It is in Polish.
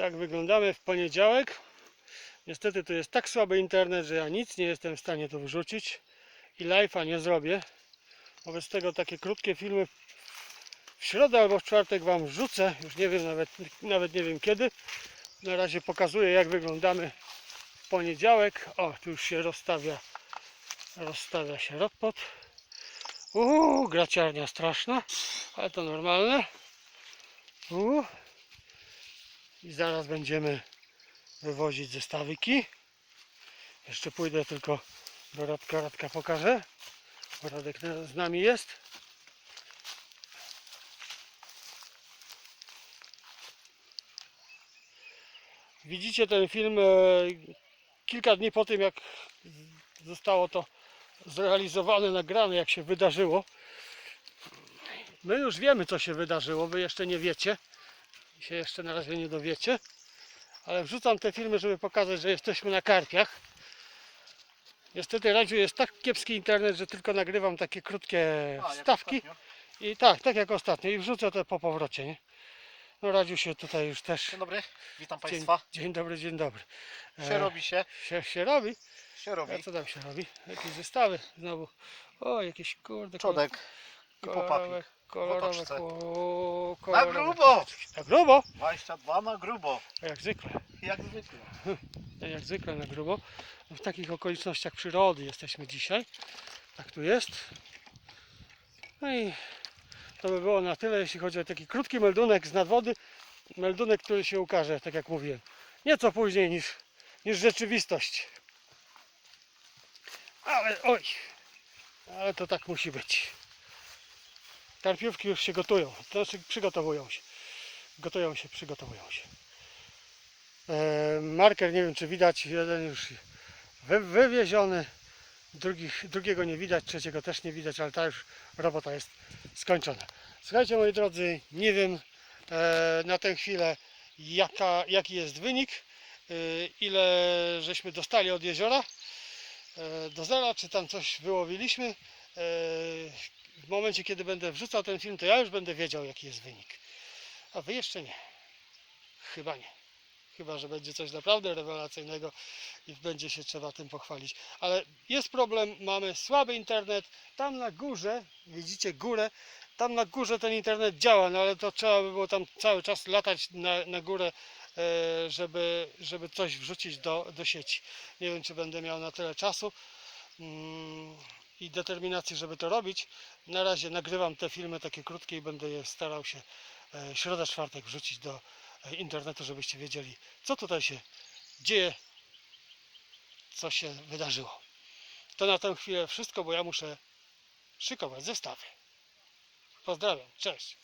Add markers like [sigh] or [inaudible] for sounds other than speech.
Tak wyglądamy w poniedziałek. Niestety tu jest tak słaby internet, że ja nic nie jestem w stanie tu wrzucić i live'a nie zrobię. Wobec tego takie krótkie filmy w środę albo w czwartek Wam wrzucę. Już nie wiem nawet, nawet nie wiem kiedy. Na razie pokazuję jak wyglądamy w poniedziałek. O, tu już się rozstawia, rozstawia się rodpot. Uuu, graciarnia straszna, ale to normalne. Uuu. I zaraz będziemy wywozić zestawyki. Jeszcze pójdę tylko do Radka, Radka pokażę. Radek z nami jest. Widzicie ten film e, kilka dni po tym, jak zostało to zrealizowane, nagrane, jak się wydarzyło. My już wiemy, co się wydarzyło, wy jeszcze nie wiecie. Się jeszcze na razie nie dowiecie. Ale wrzucam te filmy, żeby pokazać, że jesteśmy na karpiach. Niestety Radziu jest tak kiepski internet, że tylko nagrywam takie krótkie wstawki. I tak, tak jak ostatnio. I wrzucę to po powrocie, nie? No Radziu się tutaj już też... Dzień dobry, witam Dzień, Państwa. dzień dobry, dzień dobry. Się robi się, Się, się robi? się robi. A co tam się robi? Jakieś zestawy znowu. O, jakieś kurde. Czodek i popapier. kolorowe, otoczce. ko- Na kolorowe. grubo! Na grubo? 22 na grubo, Jak zwykle. jak zwykle. [laughs] Jak zwykle na grubo. W takich okolicznościach przyrody jesteśmy dzisiaj. Tak tu jest. No i to by było na tyle, jeśli chodzi o taki krótki meldunek z nadwody. Meldunek, który się ukaże, tak jak mówiłem. Nieco później niż, niż rzeczywistość. Ale oj, ale to tak musi być. Karpiówki już się gotują, to znaczy przygotowują się. Gotują się, przygotowują się. E, marker nie wiem czy widać, jeden już wy, wywieziony, drugi, drugiego nie widać, trzeciego też nie widać, ale ta już robota jest skończona. Słuchajcie moi drodzy, nie wiem e, na tę chwilę jaka, jaki jest wynik, e, ile żeśmy dostali od jeziora do zera, czy tam coś wyłowiliśmy. W momencie kiedy będę wrzucał ten film, to ja już będę wiedział jaki jest wynik. A wy jeszcze nie. Chyba nie. Chyba, że będzie coś naprawdę rewelacyjnego i będzie się trzeba tym pochwalić. Ale jest problem, mamy słaby internet. Tam na górze, widzicie górę, tam na górze ten internet działa, no ale to trzeba by było tam cały czas latać na, na górę, e, żeby, żeby coś wrzucić do, do sieci. Nie wiem, czy będę miał na tyle czasu mm, i determinacji, żeby to robić. Na razie nagrywam te filmy takie krótkie i będę je starał się e, środa, czwartek wrzucić do e, internetu, żebyście wiedzieli, co tutaj się dzieje, co się wydarzyło. To na tę chwilę wszystko, bo ja muszę szykować zestawy. Pozdrawiam, cześć.